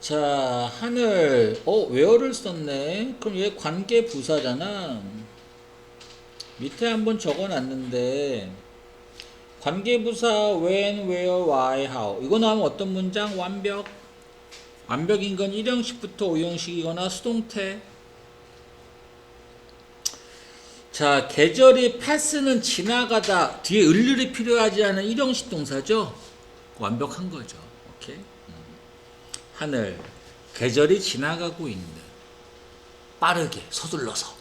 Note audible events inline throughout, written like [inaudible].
자, 하늘. 어, where를 썼네. 그럼 얘 관계 부사잖아. 밑에 한번 적어 놨는데 관계 부사 when, where, why, how. 이거 나오면 어떤 문장? 완벽. 완벽인 건 1형식부터 5형식이거나 수동태. 자, 계절이 패스는 지나가다 뒤에 을률이 필요하지 않은 1형식 동사죠. 완벽한 거죠. 오케이. 음. 하늘 계절이 지나가고 있는 빠르게 서둘러서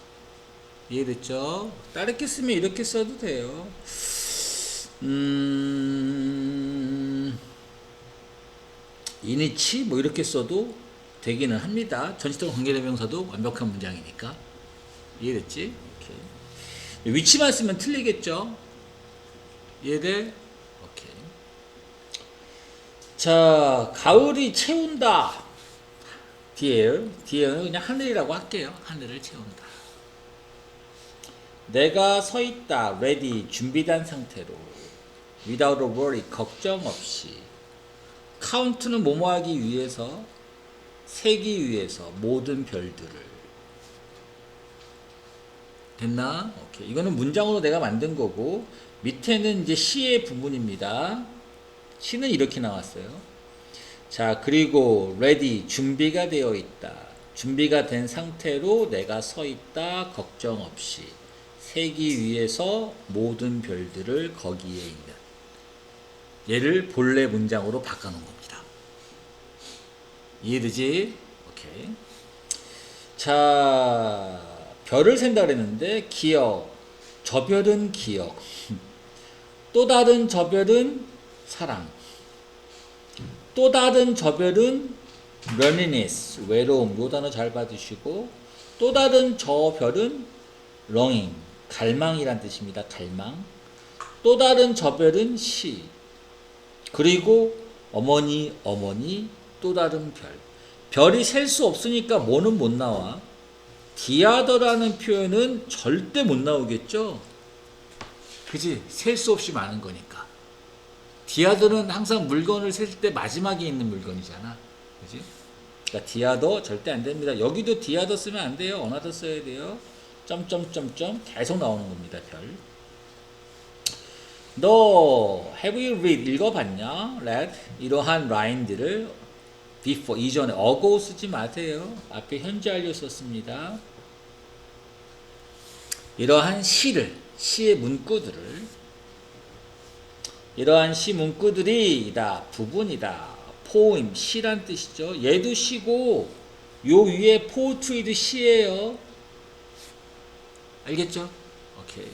이해됐죠? 다르게 쓰면 이렇게 써도 돼요. 음, 이니치 뭐 이렇게 써도 되기는 합니다. 전치적 관계대명사도 완벽한 문장이니까 이해됐지? 오케이. 위치만 쓰면 틀리겠죠? 이해돼? 자, 가을이 채운다. 뒤에요. 뒤에는 그냥 하늘이라고 할게요. 하늘을 채운다. 내가 서 있다. ready. 준비된 상태로. without a worry. 걱정 없이. count는 뭐뭐 하기 위해서, 세기 위해서 모든 별들을. 됐나? 오케이. 이거는 문장으로 내가 만든 거고, 밑에는 이제 시의 부분입니다. 시는 이렇게 나왔어요. 자, 그리고 ready 준비가 되어 있다. 준비가 된 상태로 내가 서 있다. 걱정 없이 세기 위해서 모든 별들을 거기에 있는 얘를 본래 문장으로 바꿔 놓은 겁니다. 이해되지? 오케이. 자, 별을 센다 그랬는데 기억. 저 별은 기억. [laughs] 또 다른 저 별은 사랑. 또 다른 저 별은 loneliness, 외로움. 요 단어 잘 받으시고 또 다른 저 별은 longing, 갈망이란 뜻입니다. 갈망. 또 다른 저 별은 시. 그리고 어머니, 어머니, 또 다른 별. 별이 셀 수 없으니까 뭐는 못 나와. 디아더라는 표현은 절대 못 나오겠죠? 그지? 셀 수 없이 많은 거니까. 디아더는 항상 물건을 셀 때 마지막에 있는 물건이잖아. 그지? 그러니까 디아더 절대 안 됩니다. 여기도 디아더 쓰면 안 돼요. 어나더 써야 돼요. 점점점점 계속 나오는 겁니다. 별. 너 have you read 읽어봤냐? read 이러한 라인들을 before 이전에 ago 쓰지 마세요. 앞에 현재 완료 썼습니다. 이러한 시를 시의 문구들을 이러한 시 문구들이 다 부분이다 포임 시란 뜻이죠. 얘도 시고 요 위에 포트리도 시예요. 알겠죠? 오케이.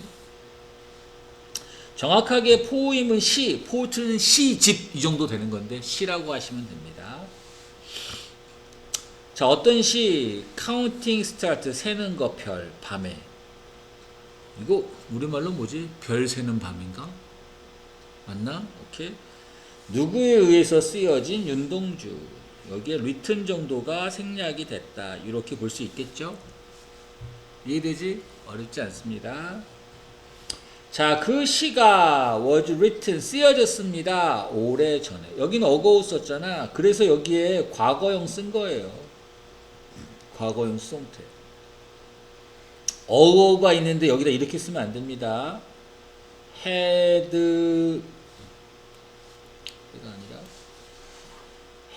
정확하게 포임은 시, 포트는 시집 이 정도 되는 건데 시라고 하시면 됩니다. 자, 어떤 시 카운팅 스타트 세는 거 별 밤에 이거 우리말로 뭐지? 별 세는 밤인가? 맞나? 오케이. 누구에 의해서 쓰여진 윤동주. 여기에 리튼 정도가 생략이 됐다. 이렇게 볼 수 있겠죠? 이해되지? 어렵지 않습니다. 자, 그 시가 was written 쓰여졌습니다. 오래 전에. 여기는 어거우 썼잖아. 그래서 여기에 과거형 쓴 거예요. 과거형 수동태. 어거가 있는데 여기다 이렇게 쓰면 안 됩니다. had 이가 아니라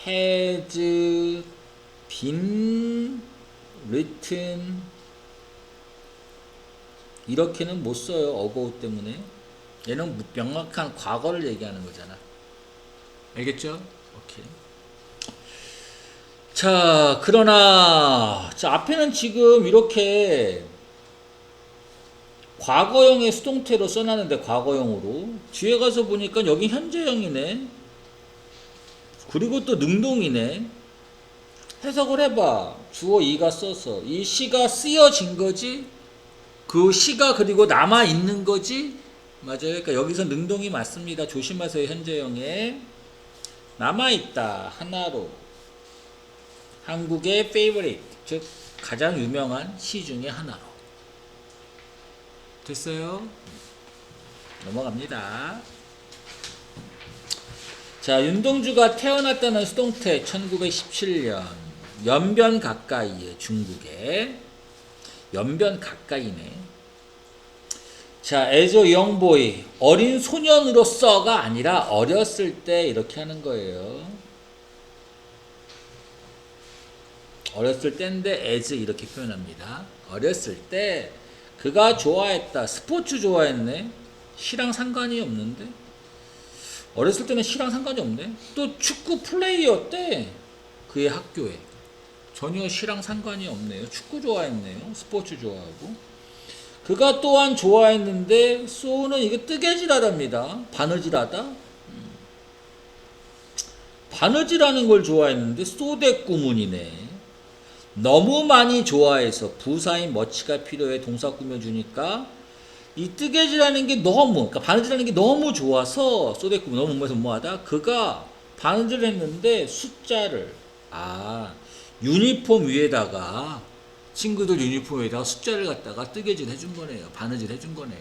has been written 이렇게는 못 써요. 어거우 때문에. 얘는 명확한 과거를 얘기하는 거잖아. 알겠죠? 오케이. 자, 그러나 자, 앞에는 지금 이렇게 과거형의 수동태로 써놨는데 과거형으로 뒤에 가서 보니까 여기 현재형이네. 그리고 또 능동이네. 해석을 해봐. 주어 이가 써서 이 시가 쓰여진 거지. 그 시가 그리고 남아 있는 거지. 맞아요. 그러니까 여기서 능동이 맞습니다. 조심하세요. 현재형에 남아 있다 하나로 한국의 favorite 즉 가장 유명한 시 중에 하나로 됐어요. 넘어갑니다. 자, 윤동주가 태어났다는 수동태 1917년 연변 가까이에 중국에 연변 가까이네. 자, 에조 영보이 어린 소년으로서가 아니라 어렸을 때 이렇게 하는 거예요. 어렸을 때인데 에즈 이렇게 표현합니다. 어렸을 때 그가 좋아했다. 스포츠 좋아했네. 시랑 상관이 없는데. 어렸을 때는 시랑 상관이 없네. 또 축구 플레이였대. 그의 학교에. 전혀 시랑 상관이 없네요. 축구 좋아했네요. 스포츠 좋아하고. 그가 또한 좋아했는데 소는 이게 뜨개질하답니다. 바느질하다. 음. 바느질하는 걸 좋아했는데 소대꾸문이네. 너무 많이 좋아해서 부사인 머치가 필요해 동사 꾸며주니까 이 뜨개질하는 게 너무 그러니까 바느질하는 게 너무 좋아서 소대꾸문 너무 뭐해서 뭐하다? 그가 바느질을 했는데 숫자를 아 유니폼 위에다가 친구들 유니폼 위에다가 숫자를 갖다가 뜨개질 해준 거네요. 바느질 해준 거네.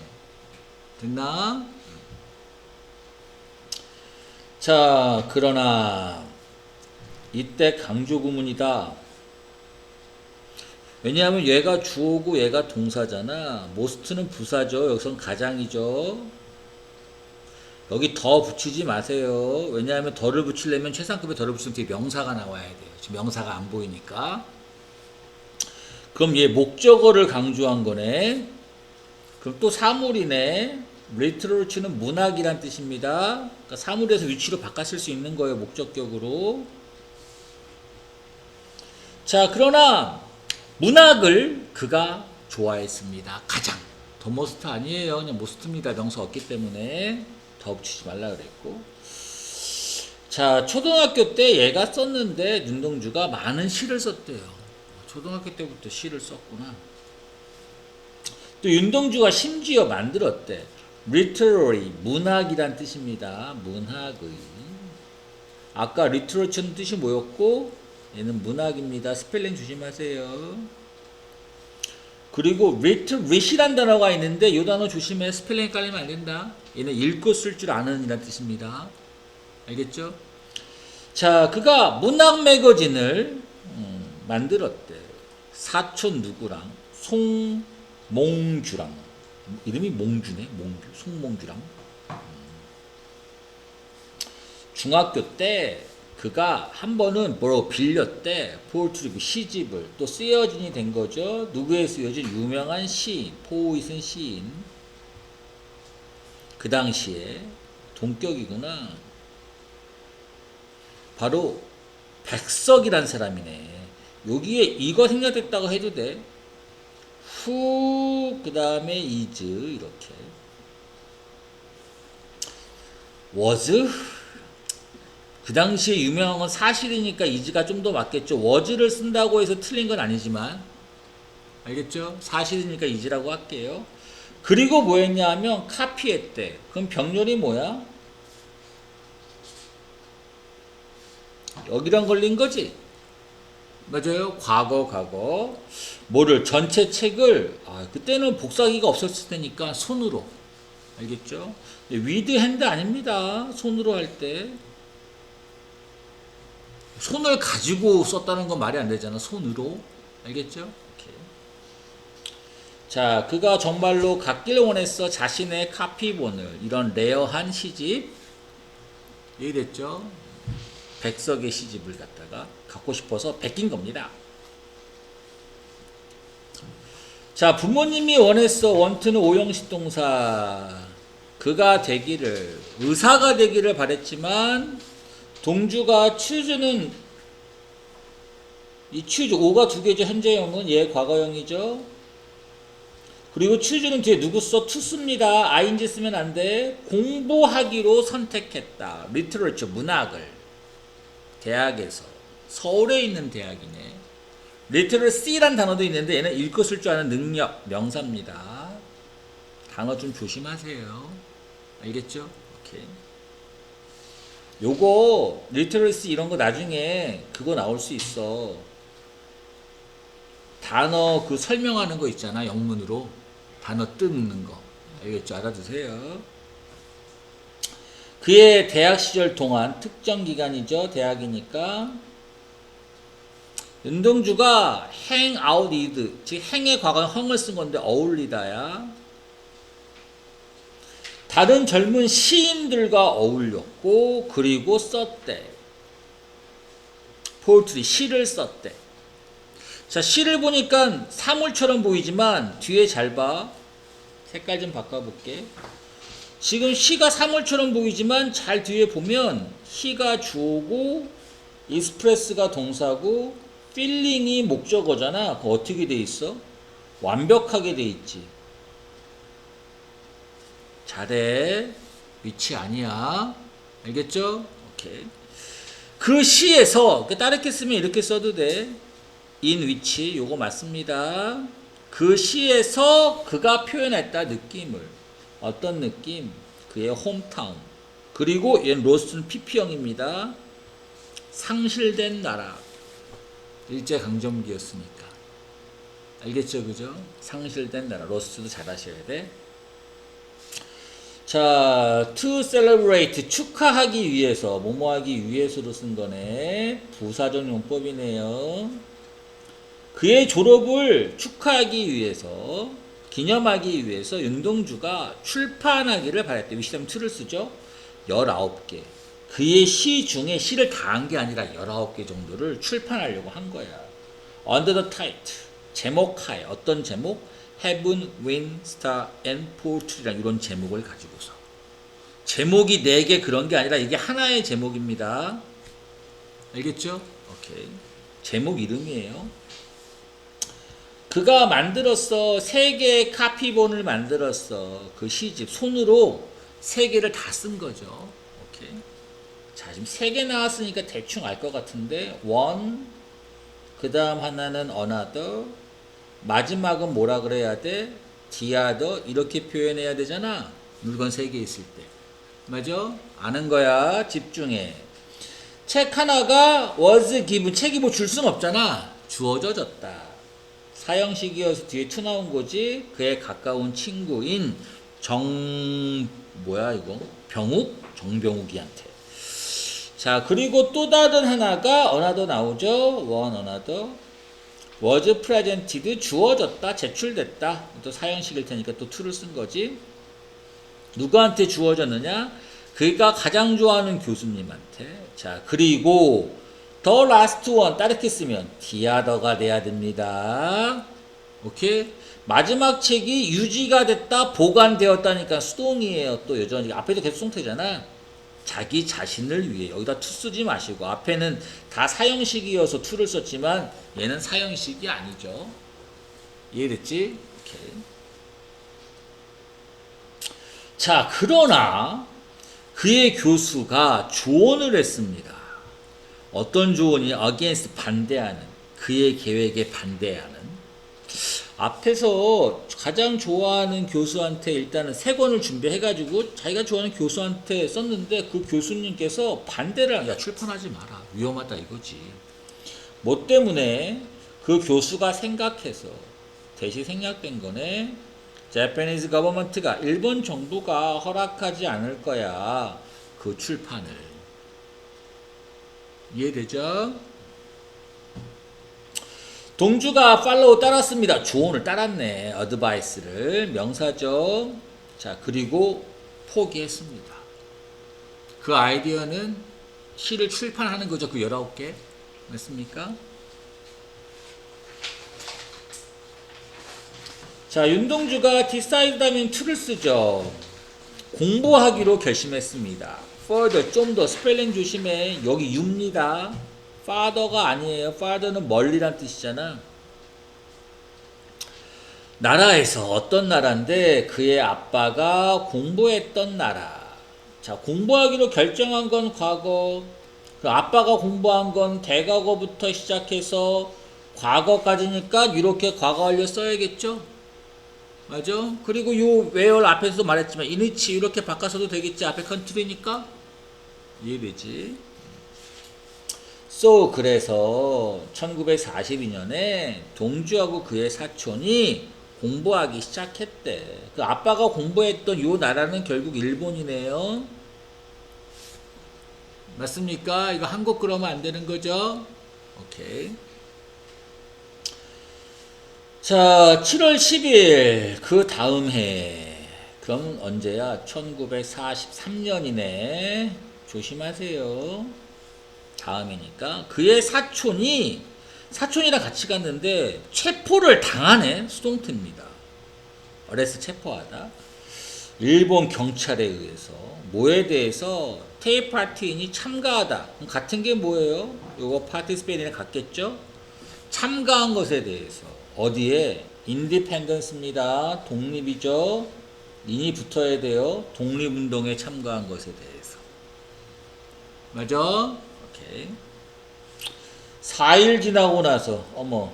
됐나? 자 그러나 이때 강조 구문이다 왜냐하면 얘가 주어고 얘가 동사잖아. 모스트는 부사죠. 여기선 가장이죠. 여기 더 붙이지 마세요. 왜냐하면 더를 붙이려면 최상급에 더를 붙이면 뒤에 명사가 나와야 돼요. 지금 명사가 안 보이니까. 그럼 얘 목적어를 강조한 거네. 그럼 또 사물이네. 리트로치는 문학이란 뜻입니다. 그러니까 사물에서 위치로 바꿨을 수 있는 거예요. 목적격으로. 자, 그러나 문학을 그가 좋아했습니다. 가장. 더 모스트 아니에요. 그냥 모스트입니다. 명사 없기 때문에 더 붙이지 말라 그랬고. 자, 초등학교 때 얘가 썼는데 윤동주가 많은 시를 썼대요. 초등학교 때부터 시를 썼구나. 또 윤동주가 심지어 만들었대. literary, 문학이란 뜻입니다. 문학의. 아까 literature는 뜻이 뭐였고, 얘는 문학입니다. 스펠링 조심하세요. 그리고 literate이란 단어가 있는데 이 단어 조심해. 스펠링 헷갈리면 안 된다. 얘는 읽고 쓸 줄 아는 이란 뜻입니다. 알겠죠? 자, 그가 문학 매거진을 음, 만들었대. 사촌 누구랑 송몽주랑 이름이 몽주네. 몽주. 송몽주랑 음. 중학교 때 그가 한 번은 뭐라고 빌렸대. 포르투리그 시집을. 또 쓰여진이 된 거죠. 누구에 쓰여진? 유명한 시인 포이슨 시인. 그 당시에 동격이구나. 바로 백석이란 사람이네. 여기에 이거 생략됐다고 해도 돼 후 그 다음에 이즈 이렇게. was 그 당시에 유명한 건 사실이니까 이즈가 좀 더 맞겠죠. 워즈를 쓴다고 해서 틀린 건 아니지만 알겠죠? 사실이니까 이즈라고 할게요. 그리고 뭐 했냐 하면 카피했대. 그럼 병렬이 뭐야? 여기랑 걸린 거지. 맞아요. 과거 과거. 뭐를 전체 책을 아, 그때는 복사기가 없었을 테니까 손으로. 알겠죠? 위드 핸드 아닙니다. 손으로 할 때. 손을 가지고 썼다는 건 말이 안 되잖아. 손으로. 알겠죠? 자, 그가 정말로 갖길 원했어. 자신의 카피본을. 이런 레어한 시집. 이해됐죠? 백석의 시집을 갖다가 갖고 싶어서 베낀 겁니다. 자, 부모님이 원했어. 원트는 오형식 동사. 그가 되기를, 의사가 되기를 바랬지만, 동주가 추즈는 이 추즈 5가 두 개죠. 현재형은 얘 과거형이죠. 그리고 추즈는 뒤에 누구 써? 투습니다. 아인지 쓰면 안 돼. 공부하기로 선택했다. 리트러처 문학을 대학에서 서울에 있는 대학이네. 리트러시란 단어도 있는데 얘는 읽고 쓸 줄 아는 능력 명사입니다. 단어 좀 조심하세요. 알겠죠? 오케이. 요거 리터러시 이런 거 나중에 그거 나올 수 있어. 단어 그 설명하는 거 있잖아 영문으로 단어 뜯는 거 알겠죠? 알아두세요. 그의 대학 시절 동안 특정 기간이죠. 대학이니까 윤동주가 hang out with 즉 행의 과거에 헝을 쓴 건데 어울리다야. 다른 젊은 시인들과 어울렸고 그리고 썼대. 포트리 시를 썼대. 자 시를 보니까 사물처럼 보이지만 뒤에 잘 봐. 색깔 좀 바꿔볼게. 지금 시가 사물처럼 보이지만 잘 뒤에 보면 히가 주어고 이스프레스가 동사고 필링이 목적어잖아. 그거 어떻게 돼 있어? 완벽하게 돼 있지. 잘해. 위치 아니야. 알겠죠? 오케이. 그 시에서 그 따르게 쓰면 이렇게 써도 돼. in 위치 요거 맞습니다. 그 시에서 그가 표현했다 느낌을 어떤 느낌? 그의 홈타운. 그리고 얘는 로스는 PP형입니다. 상실된 나라. 일제 강점기였으니까. 알겠죠, 그죠? 상실된 나라. 로스도 잘 하셔야 돼. 자, to celebrate 축하하기 위해서 뭐뭐 하기 위해서로 쓴 거네. 부사적 용법이네요. 그의 졸업을 축하하기 위해서 기념하기 위해서 윤동주가 출판하기를 바랬대. 위시점 2를 쓰죠. 19개. 그의 시 중에 시를 다 한 게 아니라 19개 정도를 출판하려고 한 거야. Under the title. 제목하에 어떤 제목? Heaven, Wind, Star and Poetry라는 이런 제목을 가지고서. 제목이 4개 그런 게 아니라 이게 하나의 제목입니다. 알겠죠? 오케이. 제목 이름이에요. 그가 만들었어. 세 개의 카피본을 만들었어. 그 시집 손으로 세 개를 다 쓴 거죠. 오케이. 자, 지금 세 개 나왔으니까 대충 알 것 같은데 one 그다음 하나는 another 마지막은 뭐라 그래야 돼? other 이렇게 표현해야 되잖아. 물건 세 개 있을 때. 맞아? 아는 거야. 집중해. 책 하나가 was given 책이 뭐 줄 순 없잖아. 주어져 졌다. 사형식이어서 뒤에 투 나온 거지. 그의 가까운 친구인 정 뭐야 이거 병욱 정병욱이한테. 자 그리고 또 다른 하나가 어나더 나오죠. 원 어나더 was presented 주어졌다 제출됐다 또 사형식일 테니까 또 to를 쓴 거지. 누구한테 주어졌느냐? 그가 가장 좋아하는 교수님한테. 자 그리고 더 라스트 원 따르게 쓰면 디아더가 돼야 됩니다. 오케이? 마지막 책이 유지가 됐다, 보관되었다니까 수동이에요. 또 여전히 앞에도 계속 송태잖아. 자기 자신을 위해 여기다 투 쓰지 마시고 앞에는 다 사형식이어서 투를 썼지만 얘는 사형식이 아니죠. 이해됐지? 자, 그러나 그의 교수가 조언을 했습니다. 어떤 조언이 against 반대하는 그의 계획에 반대하는 앞에서 가장 좋아하는 교수한테 일단은 세 권을 준비해가지고 자기가 좋아하는 교수한테 썼는데 그 교수님께서 반대를 야 출판하지 마라. 위험하다 이거지. 뭐 때문에 그 교수가 생각해서 대시 생략된 거네? Japanese government가 일본 정부가 허락하지 않을 거야. 그 출판을. 이해되죠? 동주가 팔로우 따랐습니다. 조언을 따랐네. 어드바이스를 명사죠. 자 그리고 포기했습니다. 그 아이디어는 시를 출판하는 거죠. 그 19개. 맞습니까? 자 윤동주가 decide 하면 to를 쓰죠. 공부하기로 결심했습니다. further 좀 더 스펠링 조심해. 여기 유입니다. Father가 아니에요. father는 멀리란 뜻이잖아. 나라에서 어떤 나라인데 그의 아빠가 공부했던 나라. 자, 공부하기로 결정한 건 과거. 그 아빠가 공부한 건 대과거부터 시작해서 과거까지니까 이렇게 과거 완료 써야겠죠? 맞아? 그리고 요 where 앞에서도 말했지만 이니치 이렇게 바꿔서도 되겠지. 앞에 컨트리니까 이해되지? So 그래서 1942년에 동주하고 그의 사촌이 공부하기 시작했대. 그 아빠가 공부했던 요 나라는 결국 일본이네요. 맞습니까? 이거 한국 그러면 안 되는 거죠? 오케이. 자, 7월 10일 그 다음 해. 그럼 언제야? 1943년이네. 조심하세요. 다음이니까 그의 사촌이 사촌이랑 같이 갔는데 체포를 당하네 수동태입니다. 어레스 체포하다. 일본 경찰에 의해서 뭐에 대해서 테이 파티인이 참가하다. 같은 게 뭐예요? 요거 파티스페인이랑 같겠죠? 참가한 것에 대해서 어디에 인디펜던스입니다. 독립이죠. 인이 붙어야 돼요. 독립운동에 참가한 것에 대해서. 맞아? 오케이. 4일 지나고 나서 어머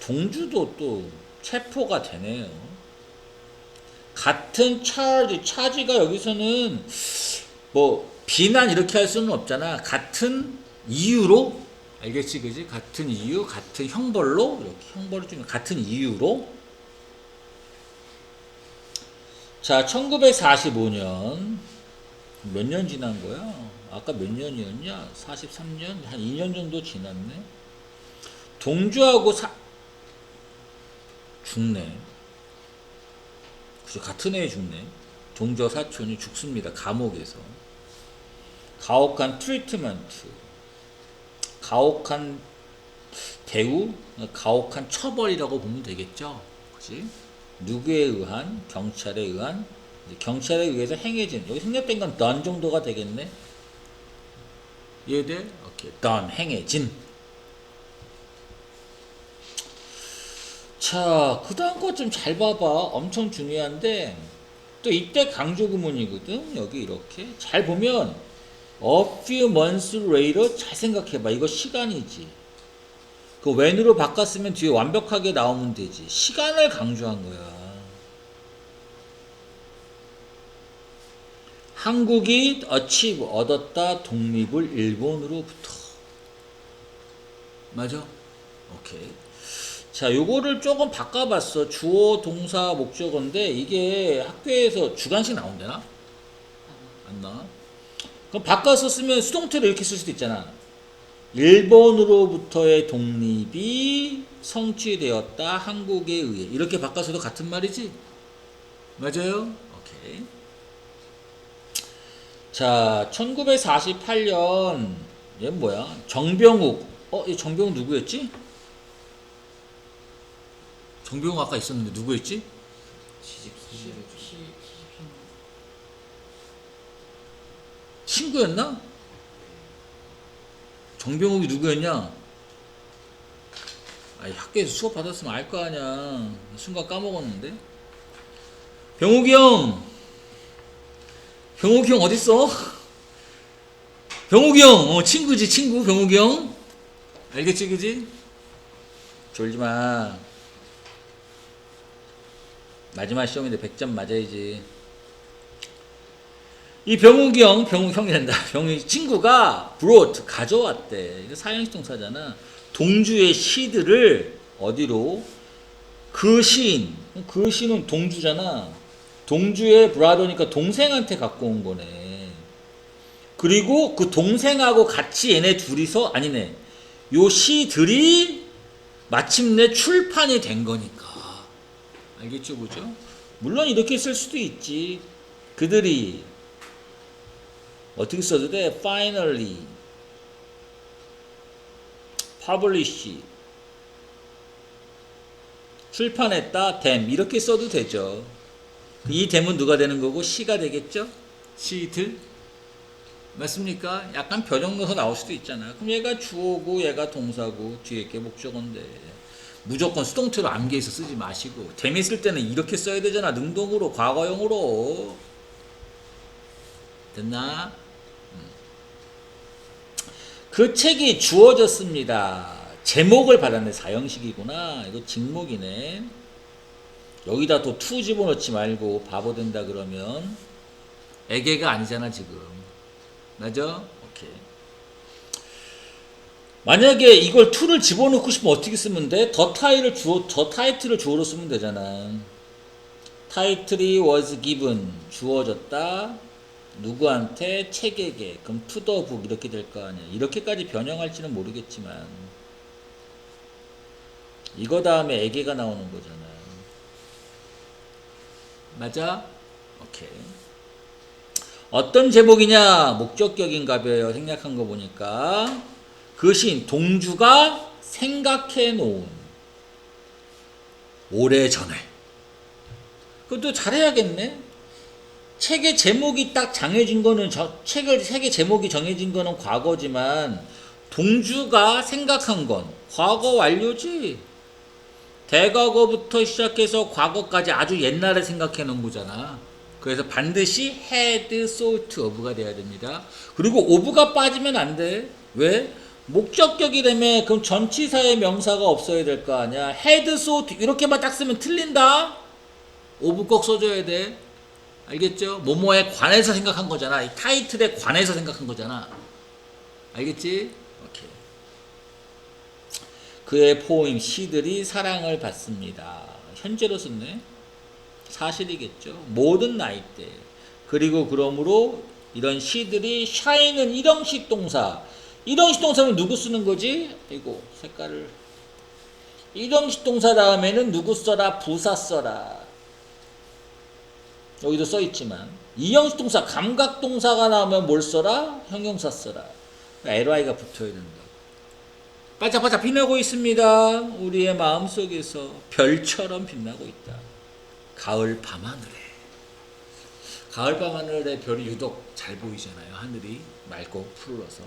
동주도 또 체포가 되네요. 같은 차지 차지가 여기서는 뭐 비난 이렇게 할 수는 없잖아. 같은 이유로 알겠지 그지? 같은 이유, 같은 형벌로 이렇게 형벌을 좀 같은 이유로 자, 1945년 몇 년 지난 거야? 아까 몇 년이었냐? 43년? 한 2년 정도 지났네. 동주하고 사 죽네. 그죠? 같은 해에 죽네. 동주와 사촌이 죽습니다. 감옥에서. 가혹한 트리트먼트. 가혹한 대우, 가혹한 처벌이라고 보면 되겠죠. 그지? 누구에 의한 경찰에 의한 경찰에 의해서 행해진 여기 생략된 건 done 정도가 되겠네. 이해돼? 오케이. done 행해진. 자, 그 다음 거 좀 잘 봐봐. 엄청 중요한데 또 이때 강조 구문이거든. 여기 이렇게 잘 보면 a few months later 잘 생각해봐. 이거 시간이지. 그 when으로 바꿨으면 뒤에 완벽하게 나오면 되지. 시간을 강조한 거야. 한국이 achieve 얻었다 독립을 일본으로부터. 맞아? 오케이. 자, 요거를 조금 바꿔봤어. 주어, 동사, 목적어인데 이게 학교에서 주관식 나온대나? 안 나와? 그럼 바꿔서 쓰면 수동태로 이렇게 쓸 수도 있잖아. 일본으로부터의 독립이 성취되었다. 한국에 의해. 이렇게 바꿔서도 같은 말이지? 맞아요? 오케이. 자, 1948년 얘 뭐야? 정병욱. 어, 이 정병욱 누구였지? 정병욱 아까 있었는데 누구였지? 친구였나? 정병욱이 누구였냐? 아니, 학교에서 수업 받았으면 알 거 아니야. 순간 까먹었는데. 병욱이 형! 병욱이 형 어딨어? 병욱이 형! 어, 친구지, 친구, 병욱이 형? 알겠지, 그지? 졸지 마. 마지막 시험인데 100점 맞아야지. 이 병욱이 형, 병욱 형이 된다. [laughs] 병욱이 친구가 brought 가져왔대. 이거 사형식 동사잖아. 동주의 시들을 어디로? 그 시인. 그 시는 동주잖아. 동주의 브라더니까 동생한테 갖고 온 거네. 그리고 그 동생하고 같이 얘네 둘이서 아니네. 요 시들이 마침내 출판이 된 거니까. 알겠죠, 그죠? 물론 이렇게 쓸 수도 있지. 그들이 어떻게 써도 돼? Finally, publish, 출판했다, them 이렇게 써도 되죠. 이 them은 누가 되는 거고 시가 되겠죠? 시들 맞습니까? 약간 변형 넣어서 나올 수도 있잖아. 그럼 얘가 주어고 얘가 동사고 뒤에 게 목적어인데 무조건 수동태로 암기해서 쓰지 마시고 쓸 때는 이렇게 써야 되잖아. 능동으로 과거형으로 됐나? 그 책이 주어졌습니다. 제목을 받았네. 사형식이구나. 이거 직목이네. 여기다 또 투 집어넣지 말고 바보 된다 그러면 애개가 아니잖아 지금. 맞아? 오케이. 만약에 이걸 투를 집어넣고 싶으면 어떻게 쓰면 돼? 더 타이를 주어 더 타이틀을 주어로 쓰면 되잖아. 타이틀이 was given 주어졌다. 누구한테 책에게 그럼 투더북 이렇게 될 거 아니야 이렇게까지 변형할지는 모르겠지만 이거 다음에 에게가 나오는 거잖아 맞아? 오케이. 어떤 제목이냐? 목적격인가봐요 생략한 거 보니까. 그 시인 동주가 생각해 놓은 오래전에 그것도 잘해야겠네. 책의 제목이 딱 정해진 거는 저 책을 책의 제목이 정해진 거는 과거지만 동주가 생각한 건 과거 완료지. 대과거부터 시작해서 과거까지 아주 옛날에 생각해 놓은 거잖아. 그래서 반드시 had, thought of가 돼야 됩니다. 그리고 of가 빠지면 안 돼. 왜? 목적격이 되면 그럼 전치사의 명사가 없어야 될 거 아니야. had, thought 이렇게만 딱 쓰면 틀린다. of 꼭 써줘야 돼. 알겠죠? 뭐뭐에 관해서 생각한 거잖아. 이 타이틀에 관해서 생각한 거잖아. 알겠지? 그의 포임 시들이 사랑을 받습니다. 현재로 썼네. 사실이겠죠. 모든 나이대. 그리고 그러므로 이런 시들이 샤인은 일형식 동사. 일형식 동사는 누구 쓰는 거지? 이거 색깔을. 일형식 동사 다음에는 누구 써라? 부사 써라. 여기도 써 있지만 이형식 동사 감각 동사가 나오면 뭘 써라? 형용사 써라. ly가 붙어야 된다. 반짝반짝 빛나고 있습니다. 우리의 마음 속에서 별처럼 빛나고 있다. 가을 밤하늘에. 가을 밤하늘에 별이 유독 잘 보이잖아요. 하늘이 맑고 푸르러서.